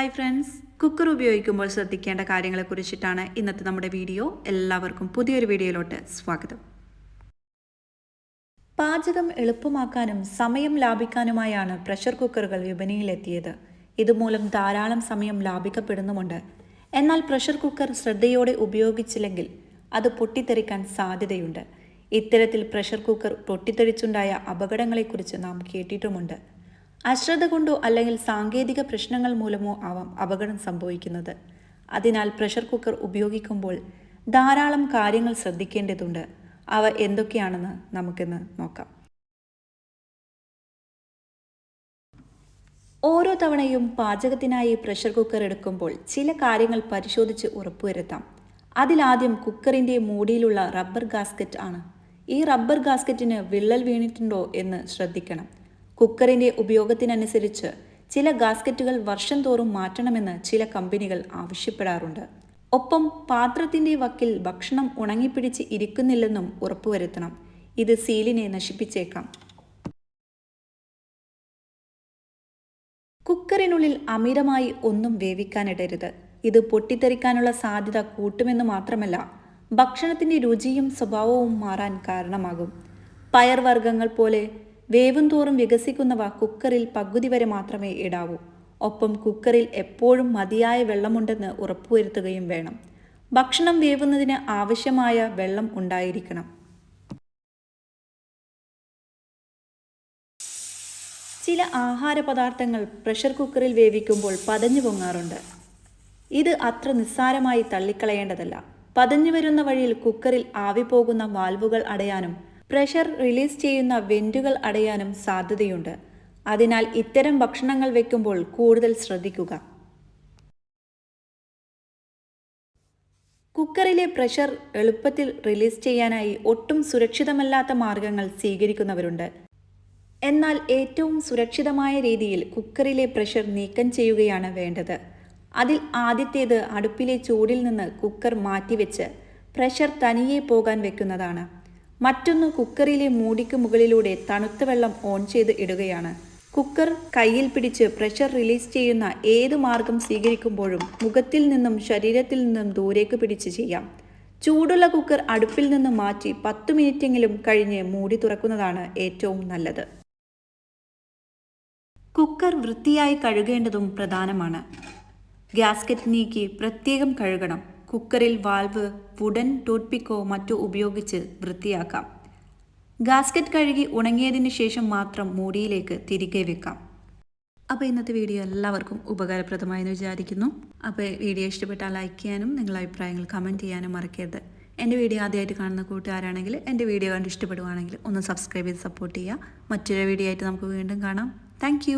Hi friends cooker ഉപയോഗിക്കുമ്പോൾ ശ്രദ്ധിക്കേണ്ട കാര്യങ്ങളെ കുറിച്ചിട്ടാണ് ഇന്നത്തെ നമ്മുടെ വീഡിയോ. എല്ലാവർക്കും പുതിയൊരു വീഡിയോയിലോട്ട് സ്വാഗതം. പാചകം എളുപ്പമാക്കാനും സമയം ലാഭിക്കാനുമായാണ് പ്രഷർ കുക്കറുകൾ വിപണിയിലെത്തിയത്. ഇതുമൂലം ധാരാളം സമയം ലാഭിക്കപ്പെടുന്നുമുണ്ട്. എന്നാൽ പ്രഷർ കുക്കർ ശ്രദ്ധയോടെ ഉപയോഗിച്ചില്ലെങ്കിൽ അത് പൊട്ടിത്തെറിക്കാൻ സാധ്യതയുണ്ട്. ഇത്തരത്തിൽ പ്രഷർ കുക്കർ പൊട്ടിത്തെറിച്ചുണ്ടായ അപകടങ്ങളെക്കുറിച്ച് നാം കേട്ടിട്ടുമുണ്ട്. അശ്രദ്ധ കൊണ്ടോ അല്ലെങ്കിൽ സാങ്കേതിക പ്രശ്നങ്ങൾ മൂലമോ ആവാം അപകടം സംഭവിക്കുന്നത്. അതിനാൽ പ്രഷർ കുക്കർ ഉപയോഗിക്കുമ്പോൾ ധാരാളം കാര്യങ്ങൾ ശ്രദ്ധിക്കേണ്ടതുണ്ട്. അവ എന്തൊക്കെയാണെന്ന് നമുക്കിന്ന് നോക്കാം. ഓരോ തവണയും പാചകത്തിനായി പ്രഷർ കുക്കർ എടുക്കുമ്പോൾ ചില കാര്യങ്ങൾ പരിശോധിച്ച് ഉറപ്പുവരുത്താം അതിലാദ്യം കുക്കറിന്റെ മൂടിയിലുള്ള റബ്ബർ ഗാസ്കറ്റ് ആണ്. ഈ റബ്ബർ ഗാസ്കറ്റിന് വിള്ളൽ വീണിട്ടുണ്ടോ എന്ന് ശ്രദ്ധിക്കണം. കുക്കറിന്റെ ഉപയോഗത്തിനനുസരിച്ച് ചില ഗാസ്കറ്റുകൾ വർഷം തോറും മാറ്റണമെന്ന് ചില കമ്പനികൾ ആവശ്യപ്പെടാറുണ്ട്. ഒപ്പം പാത്രത്തിന്റെ വക്കിൽ ഭക്ഷണം ഉണങ്ങിപ്പിടിച്ച് ഇരിക്കുന്നില്ലെന്നും ഉറപ്പുവരുത്തണം. ഇത് സീലിനെ നശിപ്പിച്ചേക്കാം. കുക്കറിനുള്ളിൽ അമിതമായി ഒന്നും വേവിക്കാനിടരുത്. ഇത് പൊട്ടിത്തെറിക്കാനുള്ള സാധ്യത കൂട്ടുമെന്ന് മാത്രമല്ല ഭക്ഷണത്തിന്റെ രുചിയും സ്വഭാവവും മാറാൻ കാരണമാകും. പയർവർഗങ്ങൾ പോലെ വേവും തോറും വികസിക്കുന്നവ കുക്കറിൽ പകുതി വരെ മാത്രമേ ഇടാവൂ. ഒപ്പം കുക്കറിൽ എപ്പോഴും മതിയായ വെള്ളമുണ്ടെന്ന് ഉറപ്പുവരുത്തുകയും വേണം. ഭക്ഷണം വേവുന്നതിന് ആവശ്യമായ വെള്ളം ഉണ്ടായിരിക്കണം. ചില ആഹാര പദാർത്ഥങ്ങൾ പ്രഷർ കുക്കറിൽ വേവിക്കുമ്പോൾ പതഞ്ഞു പൊങ്ങാറുണ്ട്. ഇത് അത്ര നിസ്സാരമായി തള്ളിക്കളയേണ്ടതല്ല. പതഞ്ഞു വരുന്ന വഴിയിൽ കുക്കറിൽ ആവി പോകുന്ന വാൽവുകൾ അടയാനും പ്രഷർ റിലീസ് ചെയ്യുന്ന വെന്റുകൾ അടയാനും സാധ്യതയുണ്ട്. അതിനാൽ ഇത്തരം ഭക്ഷണങ്ങൾ വെക്കുമ്പോൾ കൂടുതൽ ശ്രദ്ധിക്കുക. കുക്കറിലെ പ്രഷർ എളുപ്പത്തിൽ റിലീസ് ചെയ്യാനായി ഒട്ടും സുരക്ഷിതമല്ലാത്ത മാർഗങ്ങൾ സ്വീകരിക്കുന്നവരുണ്ട്. എന്നാൽ ഏറ്റവും സുരക്ഷിതമായ രീതിയിൽ കുക്കറിലെ പ്രഷർ നീക്കം ചെയ്യുകയാണ് വേണ്ടത്. അതിൽ ആദ്യത്തേത് അടുപ്പിലെ ചൂടിൽ നിന്ന് കുക്കർ മാറ്റിവെച്ച് പ്രഷർ തനിയെ പോകാൻ വെക്കുന്നതാണ്. മറ്റൊന്ന് കുക്കറിലെ മൂടിക്ക് മുകളിലൂടെ തണുത്ത വെള്ളം ഓൺ ചെയ്ത് ഇടുകയാണ്. കുക്കർ കയ്യിൽ പിടിച്ച് പ്രഷർ റിലീസ് ചെയ്യുന്ന ഏത് മാർഗം സ്വീകരിക്കുമ്പോഴും മുഖത്തിൽ നിന്നും ശരീരത്തിൽ നിന്നും ദൂരേക്ക് പിടിച്ച് ചെയ്യാം. ചൂടുള്ള കുക്കർ അടുപ്പിൽ നിന്ന് മാറ്റി പത്ത് മിനിറ്റെങ്കിലും കഴിഞ്ഞ് മൂടി തുറക്കുന്നതാണ് ഏറ്റവും നല്ലത്. കുക്കർ വൃത്തിയായി കഴുകേണ്ടതും പ്രധാനമാണ്. ഗ്യാസ്കറ്റ് നീക്കി പ്രത്യേകം കഴുകണം. കുക്കറിൽ വാൽവ് വുഡൻ ടൂത്ത്പിക്കോ മറ്റോ ഉപയോഗിച്ച് വൃത്തിയാക്കാം. ഗാസ്കറ്റ് കഴുകി ഉണങ്ങിയതിന് ശേഷം മാത്രം മൂടിയിലേക്ക് തിരികെ വെക്കാം. അപ്പോൾ ഇന്നത്തെ വീഡിയോ എല്ലാവർക്കും ഉപകാരപ്രദമായെന്ന് വിചാരിക്കുന്നു. അപ്പോൾ വീഡിയോ ഇഷ്ടപ്പെട്ടാൽ ലൈക്ക് ചെയ്യാനും നിങ്ങളുടെ അഭിപ്രായങ്ങൾ കമന്റ് ചെയ്യാനും മറക്കരുത്. എന്റെ വീഡിയോ ആദ്യമായിട്ട് കാണുന്ന കൂട്ടുകാരാണെങ്കിൽ എന്റെ വീഡിയോ കണ്ട് ഇഷ്ടപ്പെടുവാണെങ്കിൽ ഒന്ന് സബ്സ്ക്രൈബ് ചെയ്ത് സപ്പോർട്ട് ചെയ്യുക. മറ്റൊരു വീഡിയോ ആയിട്ട് നമുക്ക് വീണ്ടും കാണാം. താങ്ക്